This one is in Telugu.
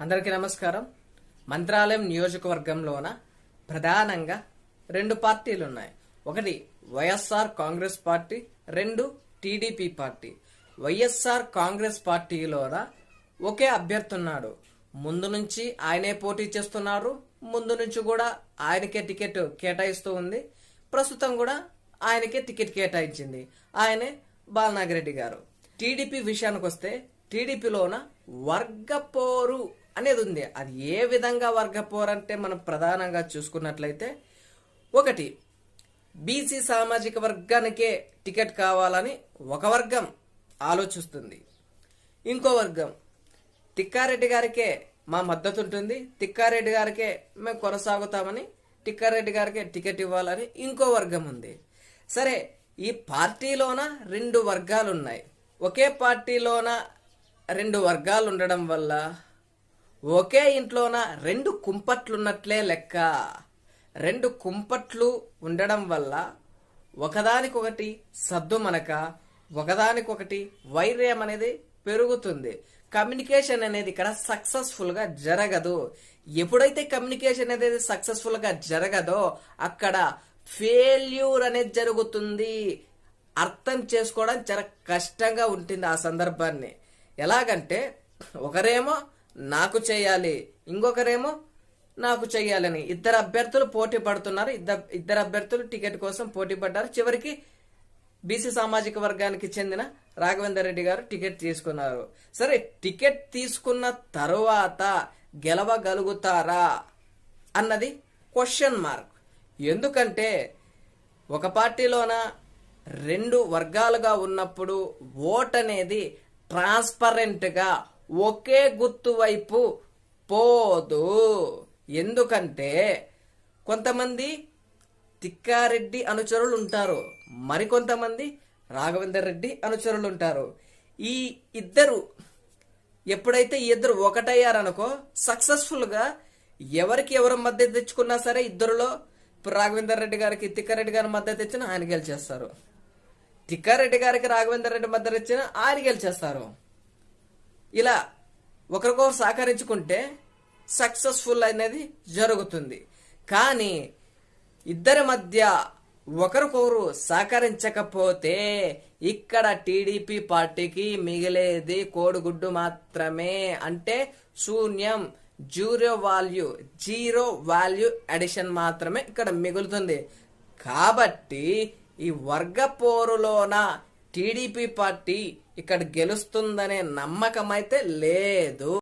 అందరికీ నమస్కారం. మంత్రాలయం నియోజకవర్గంలోన ప్రధానంగా రెండు పార్టీలు ఉన్నాయి ఒకటి వైఎస్ఆర్ కాంగ్రెస్ పార్టీ రెండు టీడీపీ పార్టీ. వైఎస్ఆర్ కాంగ్రెస్ పార్టీలోన ఒకే అభ్యర్థి ఉన్నాడు ముందు నుంచి ఆయనే పోటీ చేస్తున్నారు. ముందు నుంచి కూడా ఆయనకే టికెట్ కేటాయిస్తూ ఉంది. ప్రస్తుతం కూడా ఆయనకే టికెట్ కేటాయించింది. ఆయనే బాలనాగిరెడ్డి గారు. టీడీపీ విషయానికి వస్తే టీడీపీలోన వర్గపోరు అనేది ఉంది. అది ఏ విధంగా వర్గపోరంటే మనం ప్రధానంగా చూసుకున్నట్లయితే ఒకటి బీసీ సామాజిక వర్గానికే టికెట్ కావాలని ఒక వర్గం ఆలోచిస్తుంది. ఇంకో వర్గం తిక్కారెడ్డి గారికే మా మద్దతు ఉంటుంది తిక్కారెడ్డి గారికే మేము కొనసాగుతామని తిక్కారెడ్డి గారికే టికెట్ ఇవ్వాలని ఇంకో వర్గం ఉంది. సరే ఈ పార్టీలోన రెండు వర్గాలు ఉన్నాయి ఒకే పార్టీలోన రెండు వర్గాలు ఉండడం వల్ల ఒకే ఇంట్లోన రెండు కుంపట్లున్నట్లే లెక్క. రెండు కుంపట్లు ఉండడం వల్ల ఒకదానికొకటి సద్దు మనక ఒకదానికొకటి వైర్యం అనేది పెరుగుతుంది. కమ్యూనికేషన్ అనేది ఇక్కడ సక్సెస్ఫుల్గా జరగదు. ఎప్పుడైతే కమ్యూనికేషన్ అనేది సక్సెస్ఫుల్గా జరగదో అక్కడ ఫెయిల్యూర్ అనేది జరుగుతుంది. అర్థం చేసుకోవడం చాలా కష్టంగా ఉంటుంది ఆ సందర్భాన్ని. ఎలాగంటే ఒకరేమో నాకు చేయాలి. ఇంకొకరేమో నాకు చెయ్యాలని ఇద్దరు అభ్యర్థులు పోటీ పడుతున్నారు. ఇద్దరు ఇద్దరు అభ్యర్థులు టికెట్ కోసం పోటీ పడ్డారు. చివరికి బీసీ సామాజిక వర్గానికి చెందిన రాఘవేందర్ రెడ్డి గారు టికెట్ తీసుకున్నారు. సరే టికెట్ తీసుకున్న తరువాత గెలవగలుగుతారా అన్నది క్వశ్చన్ మార్క్. ఎందుకంటే ఒక పార్టీలోన రెండు వర్గాలుగా ఉన్నప్పుడు ఓట్ అనేది ట్రాన్స్పరెంట్గా ఒకే గుర్తు వైపు పోదు. ఎందుకంటే కొంతమంది తిక్కారెడ్డి అనుచరులు ఉంటారు మరికొంతమంది రాఘవేందర్ రెడ్డి అనుచరులు ఉంటారు ఈ ఇద్దరు ఎప్పుడైతే ఈ ఇద్దరు ఒకటయ్యారనుకో సక్సెస్ఫుల్గా ఎవరికి ఎవరు మద్దతు తెచ్చుకున్నా సరే ఇద్దరులో ఇప్పుడు రాఘవేందర్ రెడ్డి గారికి తిక్కారెడ్డి గారి మద్దతు ఇచ్చిన ఆయన గెలిచేస్తారు. తిక్కారెడ్డి గారికి రాఘవేందర్ రెడ్డి మద్దతు ఇచ్చిన ఆయన గెలిచేస్తారు. ఇలా ఒకరికొకరు సహకరించుకుంటే సక్సెస్ఫుల్ అనేది జరుగుతుంది. కానీ ఇద్దరి మధ్య ఒకరికొకరు సహకరించకపోతే ఇక్కడ టీడీపీ పార్టీకి మిగిలేది కోడిగుడ్డు మాత్రమే. అంటే శూన్యం zero value zero value addition మాత్రమే ఇక్కడ మిగులుతుంది. కాబట్టి ఈ వర్గ పోరులోన టీడీపీ పార్టీ ఇక్కడ గెలుస్తుందనే నమ్మకం అయితే లేదు.